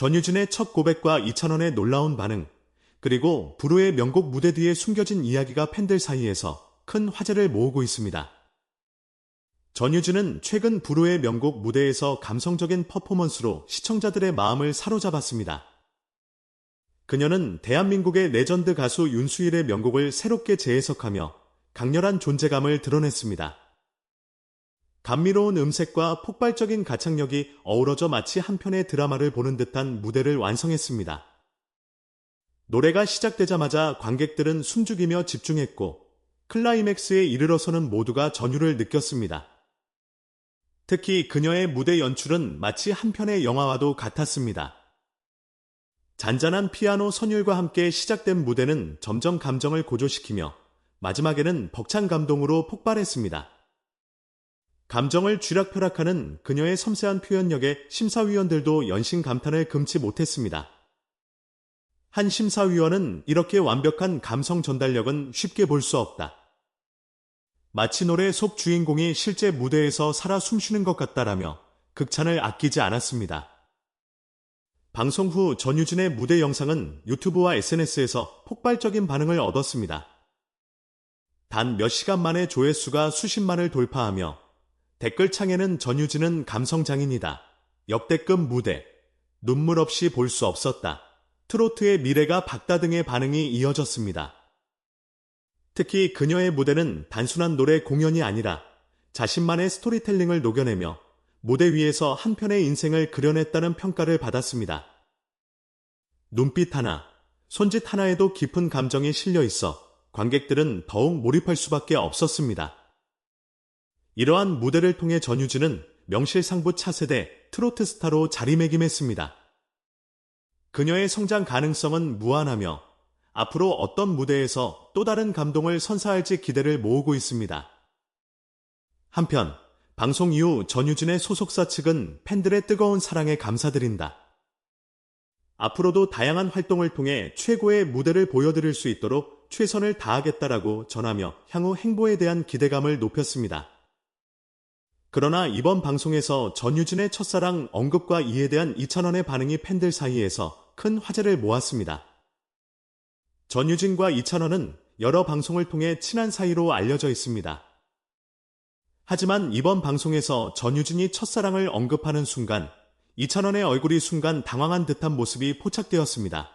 전유진의 첫 고백과 2,000원의 놀라운 반응, 그리고 불후의 명곡 무대 뒤에 숨겨진 이야기가 팬들 사이에서 큰 화제를 모으고 있습니다. 전유진은 최근 불후의 명곡 무대에서 감성적인 퍼포먼스로 시청자들의 마음을 사로잡았습니다. 그녀는 대한민국의 레전드 가수 윤수일의 명곡을 새롭게 재해석하며 강렬한 존재감을 드러냈습니다. 감미로운 음색과 폭발적인 가창력이 어우러져 마치 한 편의 드라마를 보는 듯한 무대를 완성했습니다. 노래가 시작되자마자 관객들은 숨죽이며 집중했고 클라이맥스에 이르러서는 모두가 전율을 느꼈습니다. 특히 그녀의 무대 연출은 마치 한 편의 영화와도 같았습니다. 잔잔한 피아노 선율과 함께 시작된 무대는 점점 감정을 고조시키며 마지막에는 벅찬 감동으로 폭발했습니다. 감정을 쥐락펴락하는 그녀의 섬세한 표현력에 심사위원들도 연신 감탄을 금치 못했습니다. 한 심사위원은 이렇게 완벽한 감성 전달력은 쉽게 볼 수 없다. 마치 노래 속 주인공이 실제 무대에서 살아 숨쉬는 것 같다라며 극찬을 아끼지 않았습니다. 방송 후 전유진의 무대 영상은 유튜브와 SNS에서 폭발적인 반응을 얻었습니다. 단 몇 시간 만에 조회수가 수십만을 돌파하며 댓글창에는 전유진은 감성장인이다. 역대급 무대. 눈물 없이 볼 수 없었다. 트로트의 미래가 박다 등의 반응이 이어졌습니다. 특히 그녀의 무대는 단순한 노래 공연이 아니라 자신만의 스토리텔링을 녹여내며 무대 위에서 한 편의 인생을 그려냈다는 평가를 받았습니다. 눈빛 하나, 손짓 하나에도 깊은 감정이 실려 있어 관객들은 더욱 몰입할 수밖에 없었습니다. 이러한 무대를 통해 전유진은 명실상부 차세대 트로트 스타로 자리매김했습니다. 그녀의 성장 가능성은 무한하며 앞으로 어떤 무대에서 또 다른 감동을 선사할지 기대를 모으고 있습니다. 한편 방송 이후 전유진의 소속사 측은 팬들의 뜨거운 사랑에 감사드린다. 앞으로도 다양한 활동을 통해 최고의 무대를 보여드릴 수 있도록 최선을 다하겠다라고 전하며 향후 행보에 대한 기대감을 높였습니다. 그러나 이번 방송에서 전유진의 첫사랑 언급과 이에 대한 2,000원의 반응이 팬들 사이에서 큰 화제를 모았습니다. 전유진과 2,000원은 여러 방송을 통해 친한 사이로 알려져 있습니다. 하지만 이번 방송에서 전유진이 첫사랑을 언급하는 순간 이찬원의 얼굴이 순간 당황한 듯한 모습이 포착되었습니다.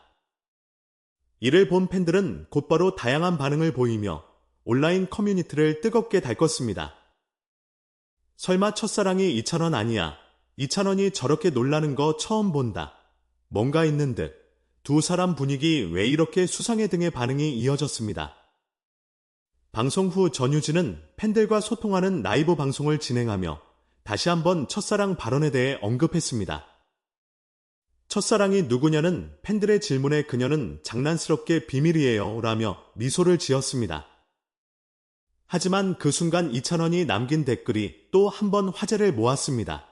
이를 본 팬들은 곧바로 다양한 반응을 보이며 온라인 커뮤니티를 뜨겁게 달궜습니다. 설마 첫사랑이 이찬원 아니야. 이찬원이 저렇게 놀라는 거 처음 본다. 뭔가 있는 듯 두 사람 분위기 왜 이렇게 수상해 등의 반응이 이어졌습니다. 방송 후 전유진은 팬들과 소통하는 라이브 방송을 진행하며 다시 한번 첫사랑 발언에 대해 언급했습니다. 첫사랑이 누구냐는 팬들의 질문에 그녀는 장난스럽게 비밀이에요 라며 미소를 지었습니다. 하지만 그 순간 이찬원이 남긴 댓글이 또 한 번 화제를 모았습니다.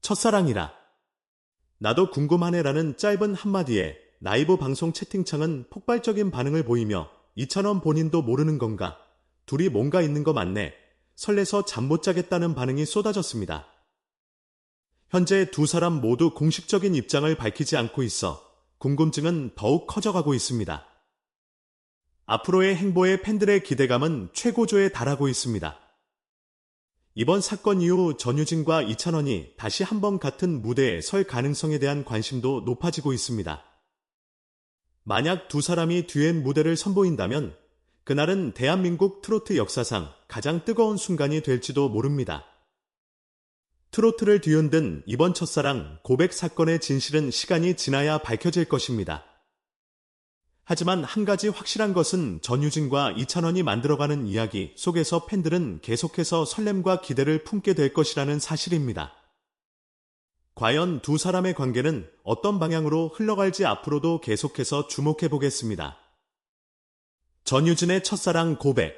첫사랑이라. 나도 궁금하네라는 짧은 한마디에 라이브 방송 채팅창은 폭발적인 반응을 보이며 이찬원 본인도 모르는 건가? 둘이 뭔가 있는 거 맞네. 설레서 잠 못 자겠다는 반응이 쏟아졌습니다. 현재 두 사람 모두 공식적인 입장을 밝히지 않고 있어 궁금증은 더욱 커져가고 있습니다. 앞으로의 행보에 팬들의 기대감은 최고조에 달하고 있습니다. 이번 사건 이후 전유진과 이찬원이 다시 한번 같은 무대에 설 가능성에 대한 관심도 높아지고 있습니다. 만약 두 사람이 듀엣 무대를 선보인다면 그날은 대한민국 트로트 역사상 가장 뜨거운 순간이 될지도 모릅니다. 트로트를 뒤흔든 이번 첫사랑 고백 사건의 진실은 시간이 지나야 밝혀질 것입니다. 하지만 한 가지 확실한 것은 전유진과 이찬원이 만들어가는 이야기 속에서 팬들은 계속해서 설렘과 기대를 품게 될 것이라는 사실입니다. 과연 두 사람의 관계는 어떤 방향으로 흘러갈지 앞으로도 계속해서 주목해 보겠습니다. 전유진의 첫사랑 고백,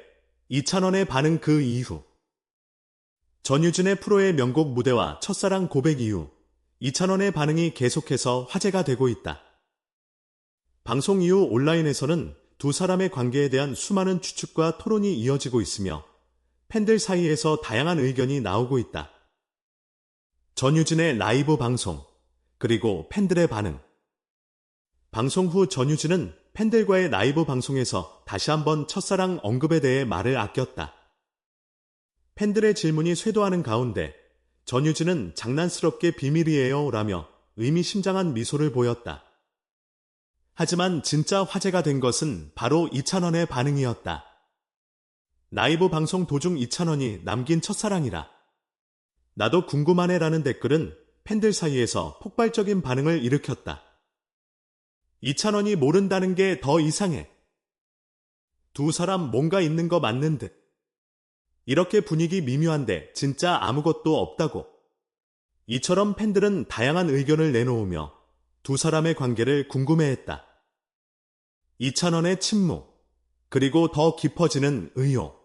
이찬원의 반응 그 이후 전유진의 프로의 명곡 무대와 첫사랑 고백 이후 이찬원의 반응이 계속해서 화제가 되고 있다. 방송 이후 온라인에서는 두 사람의 관계에 대한 수많은 추측과 토론이 이어지고 있으며 팬들 사이에서 다양한 의견이 나오고 있다. 전유진의 라이브 방송, 그리고 팬들의 반응. 방송 후 전유진은 팬들과의 라이브 방송에서 다시 한번 첫사랑 언급에 대해 말을 아꼈다. 팬들의 질문이 쇄도하는 가운데 전유진은 장난스럽게 비밀이에요 라며 의미심장한 미소를 보였다. 하지만 진짜 화제가 된 것은 바로 이찬원의 반응이었다. 라이브 방송 도중 이찬원이 남긴 첫사랑이라. 나도 궁금하네 라는 댓글은 팬들 사이에서 폭발적인 반응을 일으켰다. 이찬원이 모른다는 게 더 이상해. 두 사람 뭔가 있는 거 맞는 듯. 이렇게 분위기 미묘한데 진짜 아무것도 없다고. 이처럼 팬들은 다양한 의견을 내놓으며 두 사람의 관계를 궁금해했다. 이찬원의 침묵, 그리고 더 깊어지는 의혹.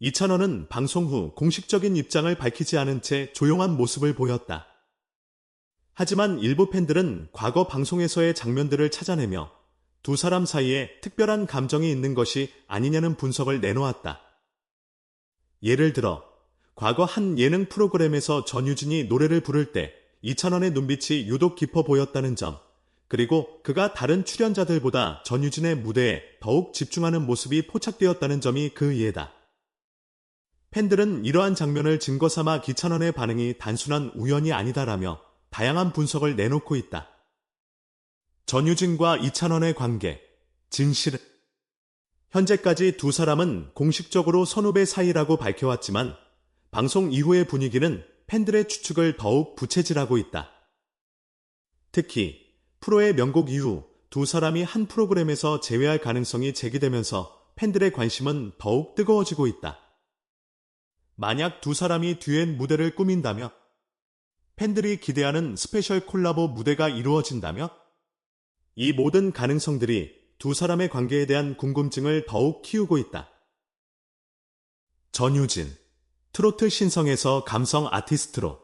이찬원은 방송 후 공식적인 입장을 밝히지 않은 채 조용한 모습을 보였다. 하지만 일부 팬들은 과거 방송에서의 장면들을 찾아내며 두 사람 사이에 특별한 감정이 있는 것이 아니냐는 분석을 내놓았다. 예를 들어, 과거 한 예능 프로그램에서 전유진이 노래를 부를 때 이찬원의 눈빛이 유독 깊어 보였다는 점, 그리고 그가 다른 출연자들보다 전유진의 무대에 더욱 집중하는 모습이 포착되었다는 점이 그 이해다. 팬들은 이러한 장면을 증거 삼아 기찬원의 반응이 단순한 우연이 아니다라며 다양한 분석을 내놓고 있다. 전유진과 이찬원의 관계, 진실은 현재까지 두 사람은 공식적으로 선후배 사이라고 밝혀왔지만 방송 이후의 분위기는 팬들의 추측을 더욱 부채질하고 있다. 특히 프로의 명곡 이후 두 사람이 한 프로그램에서 재회할 가능성이 제기되면서 팬들의 관심은 더욱 뜨거워지고 있다. 만약 두 사람이 듀엣 무대를 꾸민다면 팬들이 기대하는 스페셜 콜라보 무대가 이루어진다면 이 모든 가능성들이 두 사람의 관계에 대한 궁금증을 더욱 키우고 있다. 전유진, 트로트 신성에서 감성 아티스트로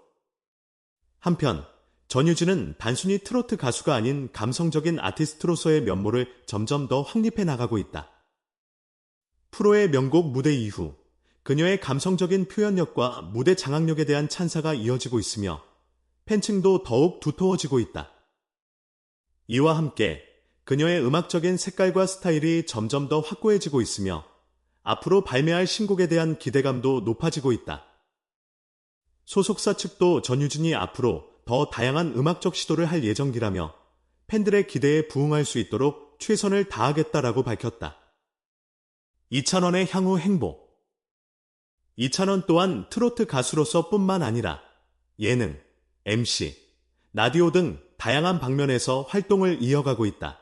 한편 전유진은 단순히 트로트 가수가 아닌 감성적인 아티스트로서의 면모를 점점 더 확립해 나가고 있다. 프로의 명곡 무대 이후 그녀의 감성적인 표현력과 무대 장악력에 대한 찬사가 이어지고 있으며 팬층도 더욱 두터워지고 있다. 이와 함께 그녀의 음악적인 색깔과 스타일이 점점 더 확고해지고 있으며 앞으로 발매할 신곡에 대한 기대감도 높아지고 있다. 소속사 측도 전유진이 앞으로 더 다양한 음악적 시도를 할 예정이라며 팬들의 기대에 부응할 수 있도록 최선을 다하겠다라고 밝혔다. 이찬원의 향후 행보 이찬원 또한 트로트 가수로서 뿐만 아니라 예능, MC, 라디오 등 다양한 방면에서 활동을 이어가고 있다.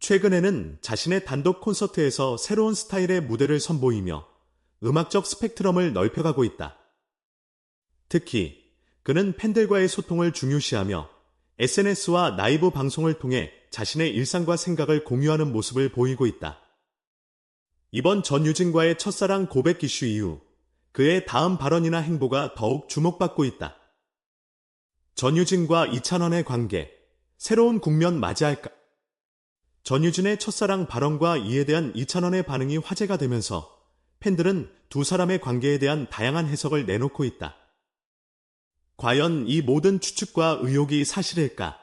최근에는 자신의 단독 콘서트에서 새로운 스타일의 무대를 선보이며 음악적 스펙트럼을 넓혀가고 있다. 특히 그는 팬들과의 소통을 중요시하며 SNS와 라이브 방송을 통해 자신의 일상과 생각을 공유하는 모습을 보이고 있다. 이번 전유진과의 첫사랑 고백 이슈 이후 그의 다음 발언이나 행보가 더욱 주목받고 있다. 전유진과 이찬원의 관계, 새로운 국면 맞이할까? 전유진의 첫사랑 발언과 이에 대한 이찬원의 반응이 화제가 되면서 팬들은 두 사람의 관계에 대한 다양한 해석을 내놓고 있다. 과연 이 모든 추측과 의혹이 사실일까?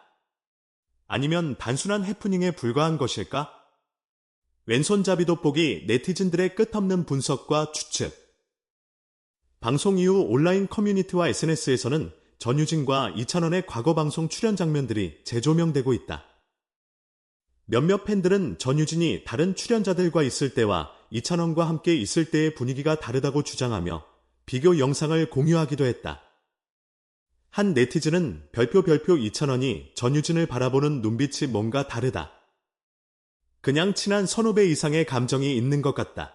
아니면 단순한 해프닝에 불과한 것일까? 왼손잡이 돋보기 네티즌들의 끝없는 분석과 추측. 방송 이후 온라인 커뮤니티와 SNS에서는 전유진과 이찬원의 과거 방송 출연 장면들이 재조명되고 있다. 몇몇 팬들은 전유진이 다른 출연자들과 있을 때와 이찬원과 함께 있을 때의 분위기가 다르다고 주장하며 비교 영상을 공유하기도 했다. 한 네티즌은 별표 별표 이찬원이 전유진을 바라보는 눈빛이 뭔가 다르다. 그냥 친한 선후배 이상의 감정이 있는 것 같다.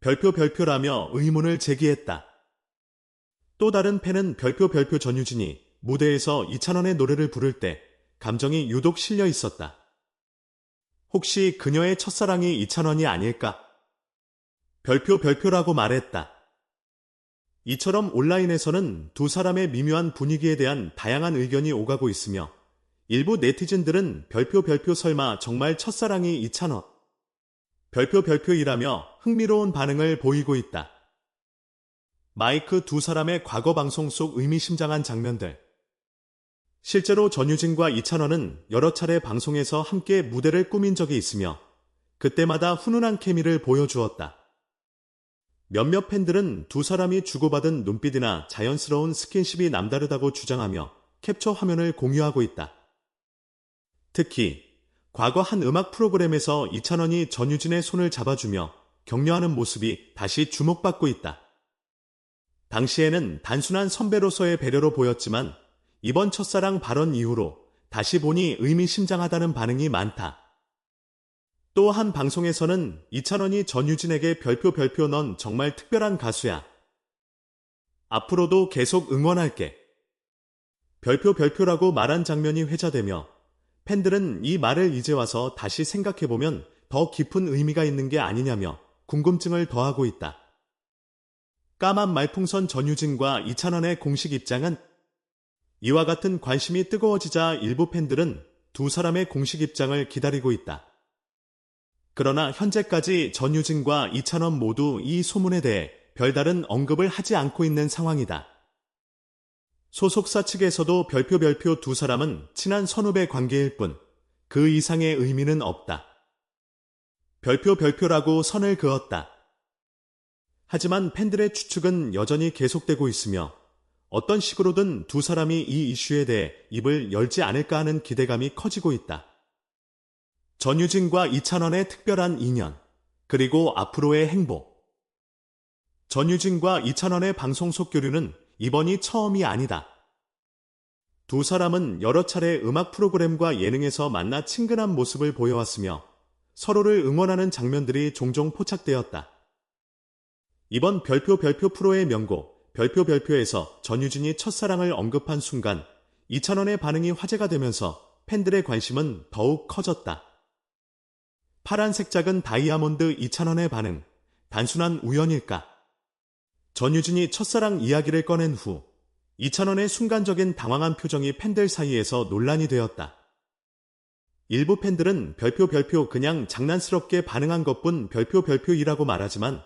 별표 별표라며 의문을 제기했다. 또 다른 팬은 별표 별표 전유진이 무대에서 이찬원의 노래를 부를 때 감정이 유독 실려 있었다. 혹시 그녀의 첫사랑이 이찬원이 아닐까? 별표 별표라고 말했다. 이처럼 온라인에서는 두 사람의 미묘한 분위기에 대한 다양한 의견이 오가고 있으며 일부 네티즌들은 별표 별표 설마 정말 첫사랑이 이찬원. 별표 별표이라며 흥미로운 반응을 보이고 있다. 마이크 두 사람의 과거 방송 속 의미심장한 장면들. 실제로 전유진과 이찬원은 여러 차례 방송에서 함께 무대를 꾸민 적이 있으며 그때마다 훈훈한 케미를 보여주었다. 몇몇 팬들은 두 사람이 주고받은 눈빛이나 자연스러운 스킨십이 남다르다고 주장하며 캡처 화면을 공유하고 있다. 특히 과거 한 음악 프로그램에서 이찬원이 전유진의 손을 잡아주며 격려하는 모습이 다시 주목받고 있다. 당시에는 단순한 선배로서의 배려로 보였지만 이번 첫사랑 발언 이후로 다시 보니 의미심장하다는 반응이 많다. 또 한 방송에서는 이찬원이 전유진에게 별표 별표 넌 정말 특별한 가수야. 앞으로도 계속 응원할게. 별표 별표라고 말한 장면이 회자되며 팬들은 이 말을 이제 와서 다시 생각해보면 더 깊은 의미가 있는 게 아니냐며 궁금증을 더하고 있다. 까만 말풍선 전유진과 이찬원의 공식 입장은 이와 같은 관심이 뜨거워지자 일부 팬들은 두 사람의 공식 입장을 기다리고 있다. 그러나 현재까지 전유진과 이찬원 모두 이 소문에 대해 별다른 언급을 하지 않고 있는 상황이다. 소속사 측에서도 별표 별표 두 사람은 친한 선후배 관계일 뿐 그 이상의 의미는 없다. 별표 별표라고 선을 그었다. 하지만 팬들의 추측은 여전히 계속되고 있으며 어떤 식으로든 두 사람이 이 이슈에 대해 입을 열지 않을까 하는 기대감이 커지고 있다. 전유진과 이찬원의 특별한 인연, 그리고 앞으로의 행복. 전유진과 이찬원의 방송 속 교류는 이번이 처음이 아니다. 두 사람은 여러 차례 음악 프로그램과 예능에서 만나 친근한 모습을 보여왔으며 서로를 응원하는 장면들이 종종 포착되었다. 이번 별표 별표 프로의 명곡 별표 별표에서 전유진이 첫사랑을 언급한 순간 이찬원의 반응이 화제가 되면서 팬들의 관심은 더욱 커졌다. 파란색 작은 다이아몬드 이찬원의 반응, 단순한 우연일까? 전유진이 첫사랑 이야기를 꺼낸 후 이찬원의 순간적인 당황한 표정이 팬들 사이에서 논란이 되었다. 일부 팬들은 별표 별표 그냥 장난스럽게 반응한 것뿐 별표 별표이라고 말하지만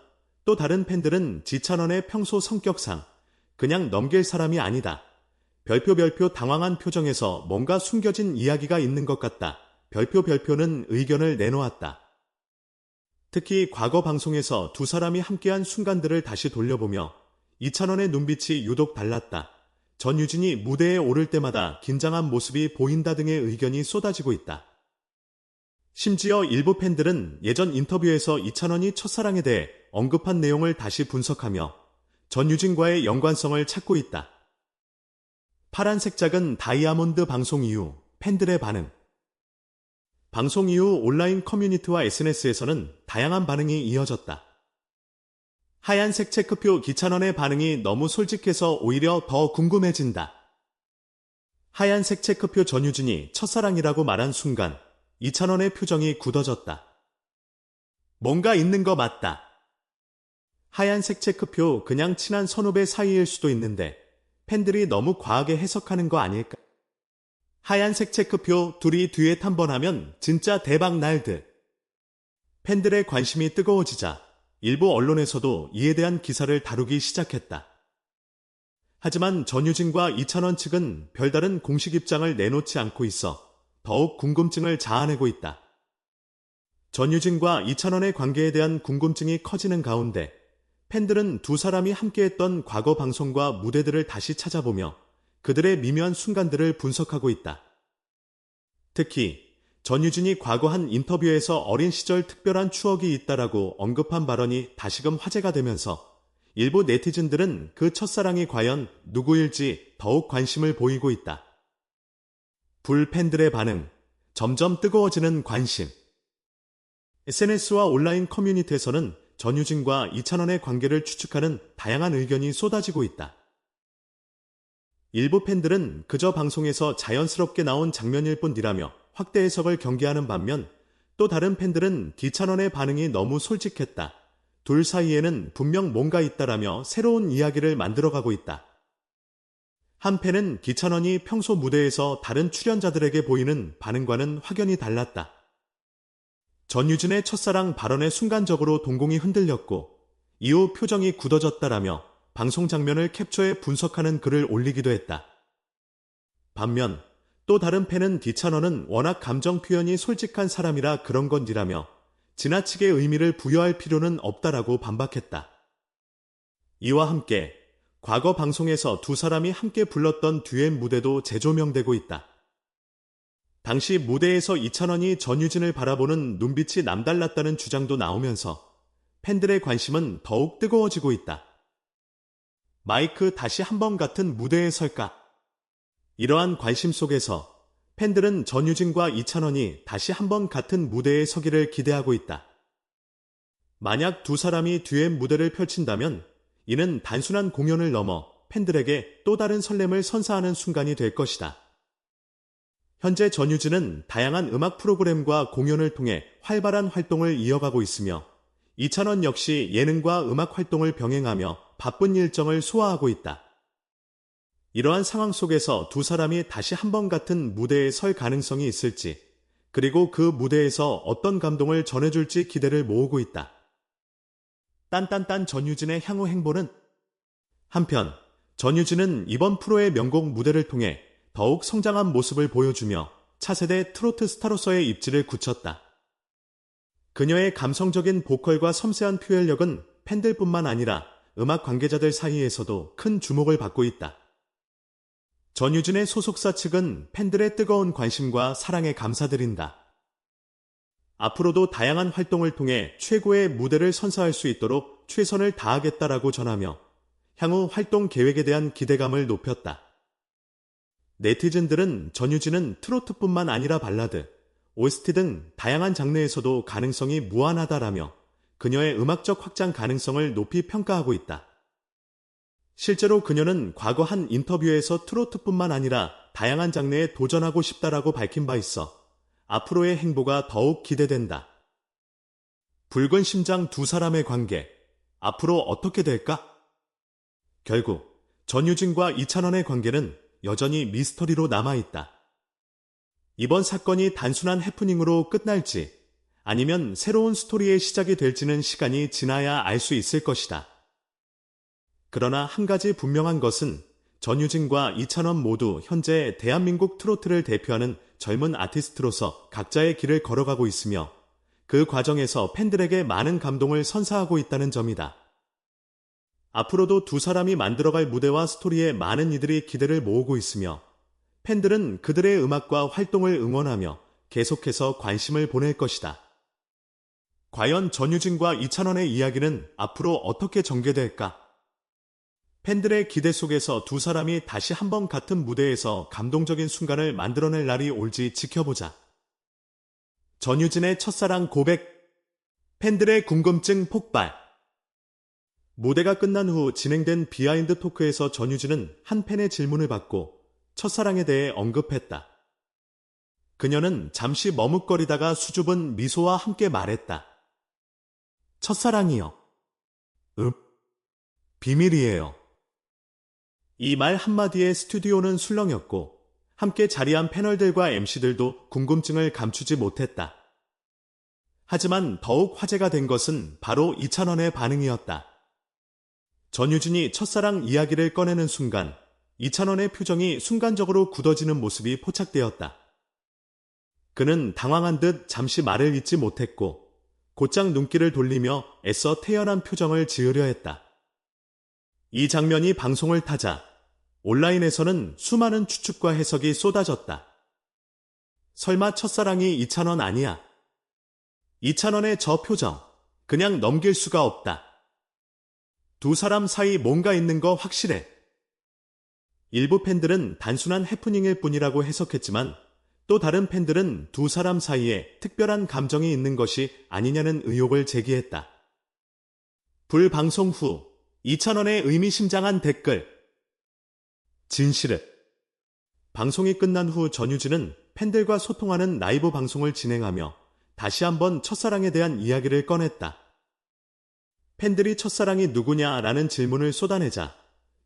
또 다른 팬들은 지찬원의 평소 성격상 그냥 넘길 사람이 아니다. 별표 별표 당황한 표정에서 뭔가 숨겨진 이야기가 있는 것 같다. 별표 별표는 의견을 내놓았다. 특히 과거 방송에서 두 사람이 함께한 순간들을 다시 돌려보며 이찬원의 눈빛이 유독 달랐다. 전유진이 무대에 오를 때마다 긴장한 모습이 보인다 등의 의견이 쏟아지고 있다. 심지어 일부 팬들은 예전 인터뷰에서 이찬원이 첫사랑에 대해 언급한 내용을 다시 분석하며 전유진과의 연관성을 찾고 있다. 파란색 작은 다이아몬드 방송 이후 팬들의 반응. 방송 이후 온라인 커뮤니티와 SNS에서는 다양한 반응이 이어졌다. 하얀색 체크표 기찬원의 반응이 너무 솔직해서 오히려 더 궁금해진다. 하얀색 체크표 전유진이 첫사랑이라고 말한 순간 이찬원의 표정이 굳어졌다. 뭔가 있는 거 맞다. 하얀색 체크표 그냥 친한 선후배 사이일 수도 있는데 팬들이 너무 과하게 해석하는 거 아닐까? 하얀색 체크표 둘이 듀엣 한번 하면 진짜 대박 날 듯. 팬들의 관심이 뜨거워지자 일부 언론에서도 이에 대한 기사를 다루기 시작했다. 하지만 전유진과 이찬원 측은 별다른 공식 입장을 내놓지 않고 있어 더욱 궁금증을 자아내고 있다. 전유진과 이찬원의 관계에 대한 궁금증이 커지는 가운데 팬들은 두 사람이 함께했던 과거 방송과 무대들을 다시 찾아보며 그들의 미묘한 순간들을 분석하고 있다. 특히 전유진이 과거 한 인터뷰에서 어린 시절 특별한 추억이 있다라고 언급한 발언이 다시금 화제가 되면서 일부 네티즌들은 그 첫사랑이 과연 누구일지 더욱 관심을 보이고 있다. 불팬들의 반응, 점점 뜨거워지는 관심. SNS와 온라인 커뮤니티에서는 전유진과 이찬원의 관계를 추측하는 다양한 의견이 쏟아지고 있다. 일부 팬들은 그저 방송에서 자연스럽게 나온 장면일 뿐이라며 확대 해석을 경계하는 반면 또 다른 팬들은 디찬원의 반응이 너무 솔직했다. 둘 사이에는 분명 뭔가 있다라며 새로운 이야기를 만들어가고 있다. 한 팬은 기찬원이 평소 무대에서 다른 출연자들에게 보이는 반응과는 확연히 달랐다. 전유진의 첫사랑 발언에 순간적으로 동공이 흔들렸고 이후 표정이 굳어졌다라며 방송 장면을 캡처해 분석하는 글을 올리기도 했다. 반면 또 다른 팬은 디찬원은 워낙 감정 표현이 솔직한 사람이라 그런 건디라며 지나치게 의미를 부여할 필요는 없다라고 반박했다. 이와 함께 과거 방송에서 두 사람이 함께 불렀던 듀엣 무대도 재조명되고 있다. 당시 무대에서 이찬원이 전유진을 바라보는 눈빛이 남달랐다는 주장도 나오면서 팬들의 관심은 더욱 뜨거워지고 있다. 마이크 다시 한 번 같은 무대에 설까? 이러한 관심 속에서 팬들은 전유진과 이찬원이 다시 한 번 같은 무대에 서기를 기대하고 있다. 만약 두 사람이 듀엣 무대를 펼친다면 이는 단순한 공연을 넘어 팬들에게 또 다른 설렘을 선사하는 순간이 될 것이다. 현재 전유진은 다양한 음악 프로그램과 공연을 통해 활발한 활동을 이어가고 있으며 이찬원 역시 예능과 음악 활동을 병행하며 바쁜 일정을 소화하고 있다. 이러한 상황 속에서 두 사람이 다시 한 번 같은 무대에 설 가능성이 있을지, 그리고 그 무대에서 어떤 감동을 전해줄지 기대를 모으고 있다. 딴딴딴 전유진의 향후 행보는 한편 전유진은 이번 프로의 명곡 무대를 통해 더욱 성장한 모습을 보여주며 차세대 트로트 스타로서의 입지를 굳혔다. 그녀의 감성적인 보컬과 섬세한 표현력은 팬들뿐만 아니라 음악 관계자들 사이에서도 큰 주목을 받고 있다. 전유진의 소속사 측은 팬들의 뜨거운 관심과 사랑에 감사드린다. 앞으로도 다양한 활동을 통해 최고의 무대를 선사할 수 있도록 최선을 다하겠다라고 전하며 향후 활동 계획에 대한 기대감을 높였다. 네티즌들은 전유진은 트로트뿐만 아니라 발라드, OST 등 다양한 장르에서도 가능성이 무한하다라며 그녀의 음악적 확장 가능성을 높이 평가하고 있다. 실제로 그녀는 과거 한 인터뷰에서 트로트뿐만 아니라 다양한 장르에 도전하고 싶다라고 밝힌 바 있어 앞으로의 행보가 더욱 기대된다. 붉은 심장 두 사람의 관계, 앞으로 어떻게 될까? 결국 전유진과 이찬원의 관계는 여전히 미스터리로 남아있다. 이번 사건이 단순한 해프닝으로 끝날지 아니면 새로운 스토리의 시작이 될지는 시간이 지나야 알 수 있을 것이다. 그러나 한 가지 분명한 것은 전유진과 이찬원 모두 현재 대한민국 트로트를 대표하는 젊은 아티스트로서 각자의 길을 걸어가고 있으며 그 과정에서 팬들에게 많은 감동을 선사하고 있다는 점이다. 앞으로도 두 사람이 만들어갈 무대와 스토리에 많은 이들이 기대를 모으고 있으며 팬들은 그들의 음악과 활동을 응원하며 계속해서 관심을 보낼 것이다. 과연 전유진과 이찬원의 이야기는 앞으로 어떻게 전개될까? 팬들의 기대 속에서 두 사람이 다시 한번 같은 무대에서 감동적인 순간을 만들어낼 날이 올지 지켜보자. 전유진의 첫사랑 고백, 팬들의 궁금증 폭발. 무대가 끝난 후 진행된 비하인드 토크에서 전유진은 한 팬의 질문을 받고 첫사랑에 대해 언급했다. 그녀는 잠시 머뭇거리다가 수줍은 미소와 함께 말했다. 첫사랑이요. 읍. 비밀이에요. 이 말 한마디에 스튜디오는 술렁였고 함께 자리한 패널들과 MC들도 궁금증을 감추지 못했다. 하지만 더욱 화제가 된 것은 바로 이찬원의 반응이었다. 전유진이 첫사랑 이야기를 꺼내는 순간 이찬원의 표정이 순간적으로 굳어지는 모습이 포착되었다. 그는 당황한 듯 잠시 말을 잇지 못했고 곧장 눈길을 돌리며 애써 태연한 표정을 지으려 했다. 이 장면이 방송을 타자 온라인에서는 수많은 추측과 해석이 쏟아졌다. 설마 첫사랑이 이찬원 아니야? 이찬원의 저 표정, 그냥 넘길 수가 없다. 두 사람 사이 뭔가 있는 거 확실해. 일부 팬들은 단순한 해프닝일 뿐이라고 해석했지만 또 다른 팬들은 두 사람 사이에 특별한 감정이 있는 것이 아니냐는 의혹을 제기했다. 불방송 후 2천원의 의미심장한 댓글 진실은 방송이 끝난 후 전유진은 팬들과 소통하는 라이브 방송을 진행하며 다시 한번 첫사랑에 대한 이야기를 꺼냈다. 팬들이 첫사랑이 누구냐라는 질문을 쏟아내자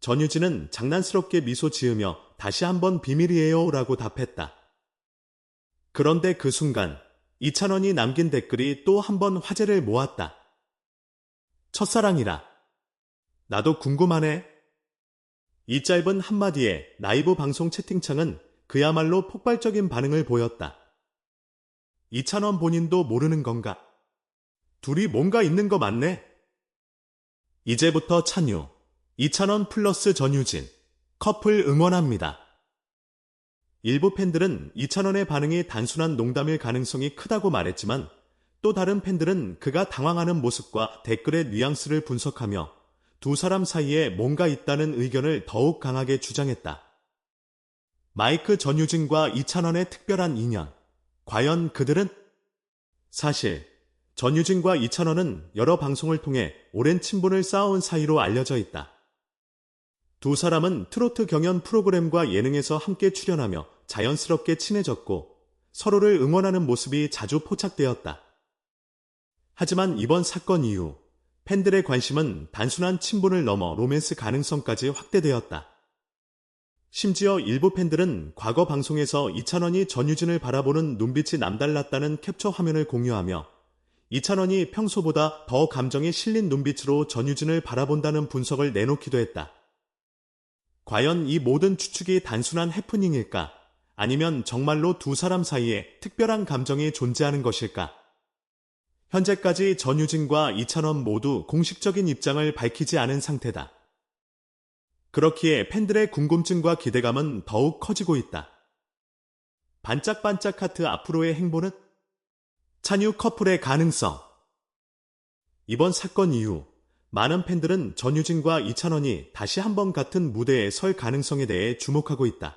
전유진은 장난스럽게 미소 지으며 다시 한번 비밀이에요 라고 답했다. 그런데 그 순간 이찬원이 남긴 댓글이 또 한 번 화제를 모았다. 첫사랑이라. 나도 궁금하네. 이 짧은 한마디에 라이브 방송 채팅창은 그야말로 폭발적인 반응을 보였다. 이찬원 본인도 모르는 건가? 둘이 뭔가 있는 거 맞네? 이제부터 찬유, 이찬원 플러스 전유진, 커플 응원합니다. 일부 팬들은 이찬원의 반응이 단순한 농담일 가능성이 크다고 말했지만 또 다른 팬들은 그가 당황하는 모습과 댓글의 뉘앙스를 분석하며 두 사람 사이에 뭔가 있다는 의견을 더욱 강하게 주장했다. 마이크 전유진과 이찬원의 특별한 인연. 과연 그들은? 사실 전유진과 이찬원은 여러 방송을 통해 오랜 친분을 쌓아온 사이로 알려져 있다. 두 사람은 트로트 경연 프로그램과 예능에서 함께 출연하며 자연스럽게 친해졌고 서로를 응원하는 모습이 자주 포착되었다. 하지만 이번 사건 이후 팬들의 관심은 단순한 친분을 넘어 로맨스 가능성까지 확대되었다. 심지어 일부 팬들은 과거 방송에서 이찬원이 전유진을 바라보는 눈빛이 남달랐다는 캡처 화면을 공유하며 이찬원이 평소보다 더 감정이 실린 눈빛으로 전유진을 바라본다는 분석을 내놓기도 했다. 과연 이 모든 추측이 단순한 해프닝일까? 아니면 정말로 두 사람 사이에 특별한 감정이 존재하는 것일까? 현재까지 전유진과 이찬원 모두 공식적인 입장을 밝히지 않은 상태다. 그렇기에 팬들의 궁금증과 기대감은 더욱 커지고 있다. 반짝반짝 하트 앞으로의 행보는 찬유 커플의 가능성. 이번 사건 이후 많은 팬들은 전유진과 이찬원이 다시 한번 같은 무대에 설 가능성에 대해 주목하고 있다.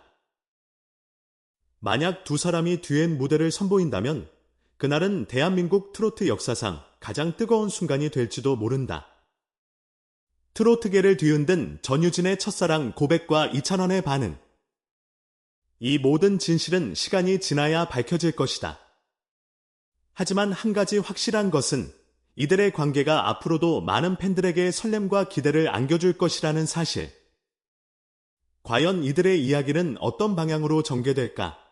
만약 두 사람이 듀엣 무대를 선보인다면 그날은 대한민국 트로트 역사상 가장 뜨거운 순간이 될지도 모른다. 트로트계를 뒤흔든 전유진의 첫사랑 고백과 이찬원의 반응. 이 모든 진실은 시간이 지나야 밝혀질 것이다. 하지만 한 가지 확실한 것은 이들의 관계가 앞으로도 많은 팬들에게 설렘과 기대를 안겨줄 것이라는 사실. 과연 이들의 이야기는 어떤 방향으로 전개될까?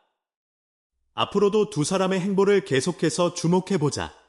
앞으로도 두 사람의 행보를 계속해서 주목해보자.